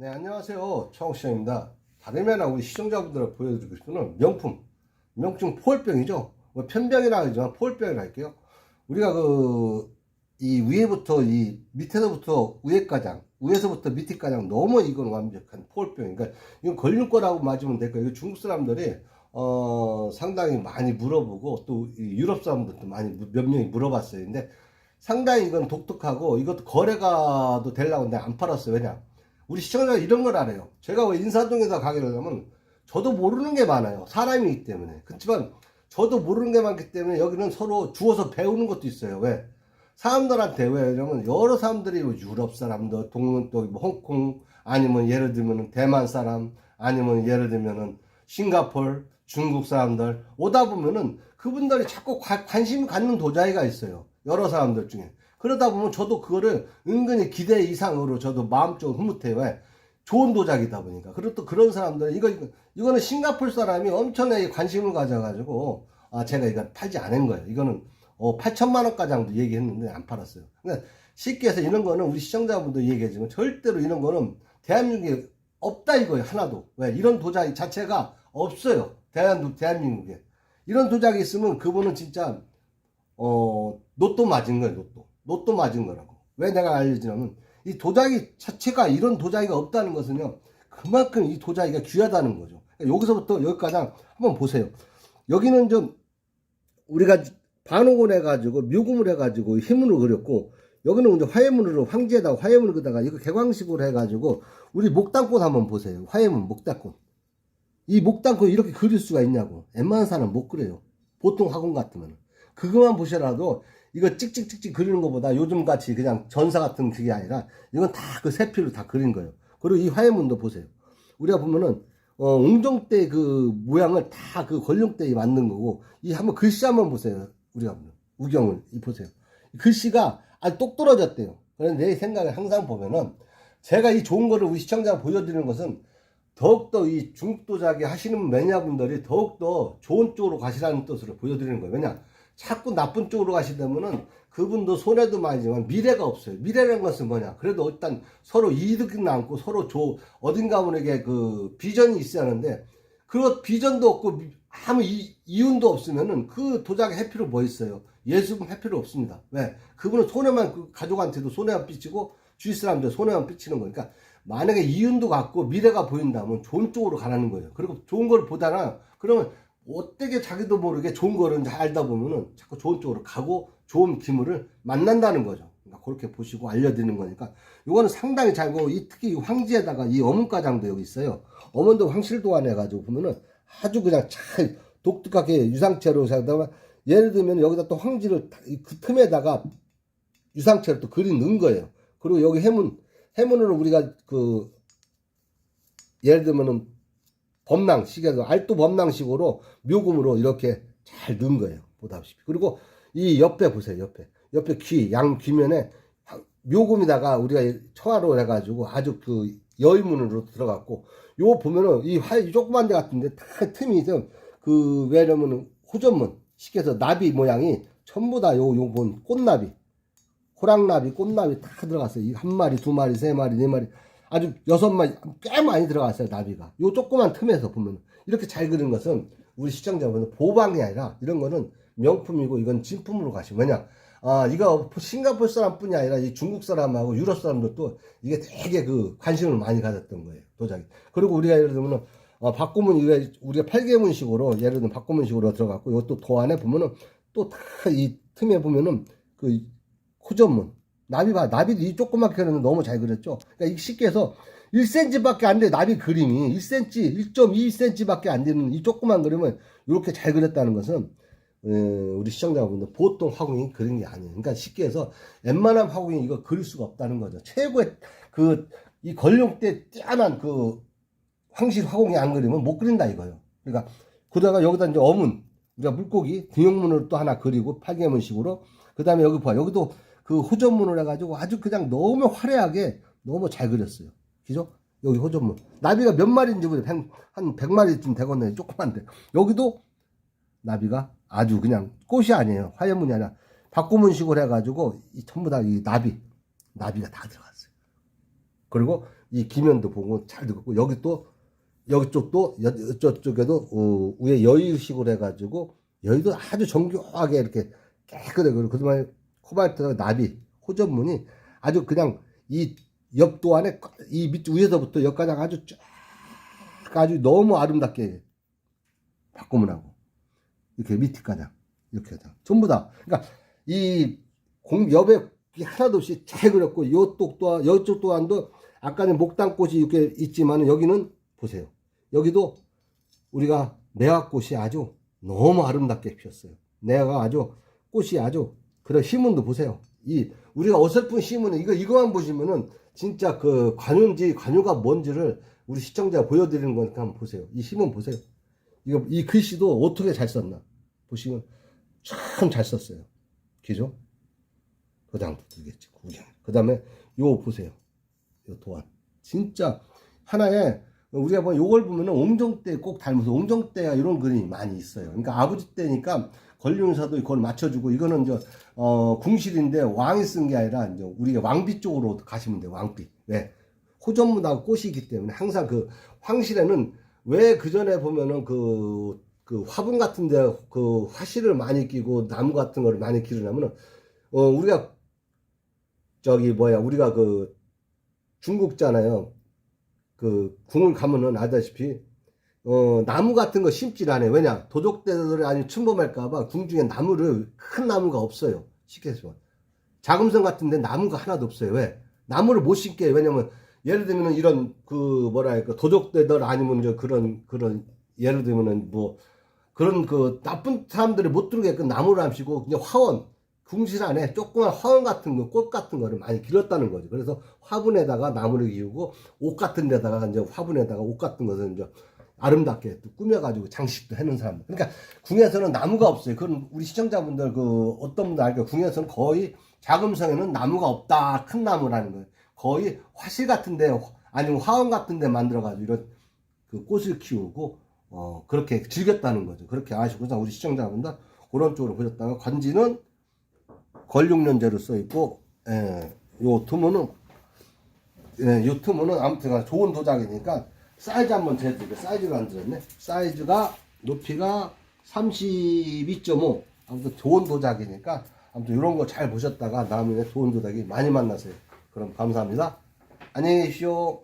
네, 안녕하세요. 최홍시장입니다. 다름이 아니라 우리 시청자분들을 보여드리고 싶은 명품, 명품 포울병이죠. 뭐 편병이라 하지만 포울병이라 할게요. 우리가 그, 이 위에부터 이 밑에서부터 위에가장, 위에서부터 밑에가장 너무 이건 완벽한 포울병. 그러니까 이건 걸릴 거라고 맞으면 될 거예요. 중국 사람들이 어, 상당히 많이 물어보고 또이 유럽 사람들도 많이 무- 몇 명이 물어봤어요. 근데 상당히 이건 독특하고 이것도 거래가도 되려고 했는데 안 팔았어요. 왜냐? 우리 시청자가 이런 걸 알아요. 제가 왜 인사동에서 가게를 하면 저도 모르는 게 많아요. 사람이기 때문에. 그렇지만 저도 모르는 게 많기 때문에 여기는 서로 주워서 배우는 것도 있어요. 왜? 사람들한테 왜? 왜냐면 여러 사람들이 뭐 유럽 사람들, 동문 또뭐 홍콩 아니면 예를 들면은 대만 사람 아니면 예를 들면은 싱가폴, 중국 사람들 오다 보면은 그분들이 자꾸 관- 관심 갖는 도자기가 있어요. 여러 사람들 중에. 그러다 보면 저도 그거를 은근히 기대 이상으로 저도 마음적으로 흐뭇해요. 왜? 좋은 도자기다 보니까. 그리고 또 그런 사람들, 이거, 이거, 이거는 싱가폴 사람이 엄청나게 관심을 가져가지고, 아, 제가 이거 팔지 않은 거예요. 이거는, 어, 8천만 원가량도 얘기했는데 안 팔았어요. 그러니까 쉽게 해서 이런 거는 우리 시청자분도 얘기하지만 절대로 이런 거는 대한민국에 없다 이거예요. 하나도. 왜? 이런 도자기 자체가 없어요. 대한, 대한민국에. 이런 도자기 있으면 그분은 진짜, 어, 로또 맞은 거예요, 로또. 로또 맞은 거라고. 왜 내가 알려주냐면, 이 도자기 자체가 이런 도자기가 없다는 것은요, 그만큼 이 도자기가 귀하다는 거죠. 그러니까 여기서부터 여기까지 한번 보세요. 여기는 좀, 우리가 반옥을 해가지고, 묘금을 해가지고, 힘으로 그렸고, 여기는 이제 화해문으로, 황제에다가 화해문을 그다가 이거 개광식으로 해가지고, 우리 목단꽃 한번 보세요. 화해문, 목단꽃. 이 목단꽃 이렇게 그릴 수가 있냐고. 웬만한 사람 못 그래요. 보통 학원 같으면. 그거만 보시라도 이거 찍찍찍찍 그리는 것보다 요즘 같이 그냥 전사 같은 그게 아니라 이건 다 그 세피로 다 그린 거예요. 그리고 이 화해문도 보세요. 우리가 보면은 어, 웅정 때그 모양을 다 그 권룡 때 만든 거고 이 한번 글씨 한번 보세요. 우리가 보면 우경을 이 보세요. 이 글씨가 아주 똑 떨어졌대요. 그런데 내 생각에 항상 보면은 제가 이 좋은 거를 우리 시청자 보여드리는 것은 더욱더 이 중도자기 하시는 매니아분들이 더욱더 좋은 쪽으로 가시라는 뜻으로 보여드리는 거예요. 왜냐? 자꾸 나쁜 쪽으로 가시다면은 그분도 손해도 많이지만 미래가 없어요. 미래라는 것은 뭐냐? 그래도 일단 서로 이득이 남고 서로 조, 어딘가 분에게 그 비전이 있어야 하는데 그 비전도 없고 미- 아무 이, 이윤도 없으면은 그 도자기 해피로 뭐 있어요? 예수금 해피로 없습니다. 왜? 그분은 손해만 그 가족한테도 손해만 삐치고 주위 사람들 손해만 삐치는 거니까 만약에 이윤도 갖고 미래가 보인다면 좋은 쪽으로 가라는 거예요. 그리고 좋은 걸 보다가 그러면 어떻게 자기도 모르게 좋은 거를 알다 보면은 자꾸 좋은 쪽으로 가고 좋은 기물을 만난다는 거죠. 그러니까 그렇게 보시고 알려드리는 거니까 이거는 상당히 잘고 이 특히 이 황지에다가 이 어문가장도 여기 있어요. 어문도 황실도안 해가지고 보면은 아주 그냥 잘 독특하게 유상체로 생각하면 예를 들면 여기다 또 황지를 다- 이그 틈에다가 유상체로 또 그리 넣은 거예요. 그리고 여기 해문 해문으로 우리가 그 예를 들면은 범낭식에서 알도 범낭식으로 묘금으로 이렇게 잘 넣은 거예요. 보다시피. 그리고 이 옆에 보세요. 옆에. 옆에 귀, 양 귀면에 묘금에다가 우리가 청화로 해가지고 아주 그 여의문으로 들어갔고 요 보면은 이 화, 이 조그만 데 같은데 다 틈이 좀 그 왜냐면은 호전문 쉽게 해서 나비 모양이 전부 다 요, 요본 꽃나비 호랑나비, 꽃나비 다 들어갔어요. 이한 마리, 두 마리, 세 마리, 네 마리. 아주 여섯 마리, 꽤 많이 들어갔어요, 나비가. 요 조그만 틈에서 보면. 이렇게 잘 그린 것은 우리 시청자분은 보방이 아니라 이런 거는 명품이고 이건 진품으로 가시면. 왜냐? 아, 이거 싱가포르 사람 뿐이 아니라 이 중국 사람하고 유럽 사람들도 이게 되게 그 관심을 많이 가졌던 거예요, 도자기. 그리고 우리가 예를 들면은 어, 박구문, 우리가, 우리가 팔개문식으로, 예를 들면 박구문식으로 들어갔고, 이것도 도 안에 보면은 또 다 이 틈에 보면은 그 호전문. 나비 봐. 나비도 이 조그맣게 그렸는데 너무 잘 그렸죠? 그러니까 이 쉽게 해서 1cm밖에 안 돼. 나비 그림이. 1cm, 1.2cm밖에 안 되는 이 조그만 그림을 이렇게 잘 그렸다는 것은, 어, 우리 시청자분들 보통 화공이 그린 게 아니에요. 그러니까 쉽게 해서 웬만한 화공이 이거 그릴 수가 없다는 거죠. 최고의 그, 이 걸룡 때 뛰어난 그 황실 화공이 안 그리면 못 그린다 이거예요. 그러니까 그다가 여기다 이제 어문, 우리가 물고기 등용문을 또 하나 그리고 팔개문식으로 그 다음에 여기 봐 여기도 그 호전문을 해가지고 아주 그냥 너무 화려하게 너무 잘 그렸어요. 그죠? 여기 호전문. 나비가 몇 마리인지 모르겠어요. 한 100마리쯤 되겠네. 조그만데. 여기도 나비가 아주 그냥 꽃이 아니에요. 화염문이 아니라 박구문식으로 해가지고 이 전부 다 이 나비. 나비가 다 들어갔어요. 그리고 이 기면도 보고 잘 들었고 여기 또 여기 쪽도 여- 저쪽에도 어, 위에 여유식으로 해가지고 여기도 아주 정교하게 이렇게 깨끗하게 그리고 그다음에 코발트가 나비 호전문이 아주 그냥 이 옆도 안에 이 밑 위에서부터 여기까지 아주 쫙 아주 너무 아름답게 바꾸면 하고. 이렇게 밑에까지 이렇게 하자 전부 다. 그러니까 이 공 옆에 하나도 없이 잘 그렸고 요쪽 또한 여쪽 또한도 아까는 목단꽃이 이렇게 있지만 여기는 보세요. 여기도 우리가 매화꽃이 아주 너무 아름답게 피었어요. 내가 아주 꽃이 아주 그런 시문도 보세요. 이 우리가 어설픈 시문은 이거 이거만 보시면은 진짜 그 관윤지 관유가 뭔지를 우리 시청자 보여드리는 거니까 한번 보세요. 이 시문 보세요. 이거 이 글씨도 어떻게 잘 썼나 보시면 참 잘 썼어요. 그죠? 그 다음부터 들겠지 구경. 그 다음에 요 보세요. 요 도안. 진짜 하나에 우리가 뭐 요걸 보면은 옹정때 꼭 닮아서 옹정때가 이런 그림이 많이 있어요. 그러니까 아버지 때니까 권룡사도 그걸 맞춰주고 이거는 저 어, 궁실인데 왕이 쓴 게 아니라 이제 우리가 왕비 쪽으로 가시면 돼요 왕비. 왜 호전문하고 꽃이기 때문에 항상 그 황실에는 왜 그 전에 보면은 그, 그 화분 같은데 그 화실을 많이 끼고 나무 같은 거를 많이 기르냐면은 어 우리가 저기 뭐야 우리가 그 중국잖아요 그 궁을 가면은 알다시피 어 나무 같은 거 심질 않아요. 왜냐? 도적대들이 아니면 침범할까봐 궁 중에 나무를 큰 나무가 없어요. 쉽게 해서 자금성 같은데 나무가 하나도 없어요. 왜? 나무를 못 심게. 왜냐면 예를 들면은 이런 그 뭐랄까? 도적대들 아니면 저 그런 그런 예를 들면은 뭐 그런 그 나쁜 사람들이 못 들어오게끔 나무를 암시고 그냥 화원 궁실 안에 조그만 화원 같은 거, 꽃 같은 거를 많이 길렀다는 거죠. 그래서 화분에다가 나무를 기우고 옷 같은 데다가 이제 화분에다가 옷 같은 것을 이제 아름답게 또 꾸며가지고 장식도 해놓은 사람들. 그러니까 궁에서는 나무가 없어요. 그건 우리 시청자분들 그 어떤 분들 알까 궁에서는 거의 자금성에는 나무가 없다. 큰 나무라는 거예요. 거의 화실 같은데 아니면 화원 같은데 만들어가지고 이런 그 꽃을 키우고 어 그렇게 즐겼다는 거죠. 그렇게 아시고 우리 시청자분들 그런 쪽으로 보셨다가 관지는 걸육년제로 써 있고 예, 요 투모는 예, 요 투모는 아무튼 좋은 도자기니까 사이즈 한번 재드릴게요. 사이즈가 안 들었네. 사이즈가 높이가 32.5 아무튼 좋은 도자기니까 아무튼 이런 거 잘 보셨다가 다음에 좋은 도자기 많이 만나세요. 그럼 감사합니다. 안녕히 계십시오.